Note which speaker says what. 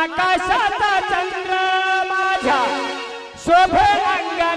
Speaker 1: आकाशाचा चंद्र माझ्या शोभ अंगना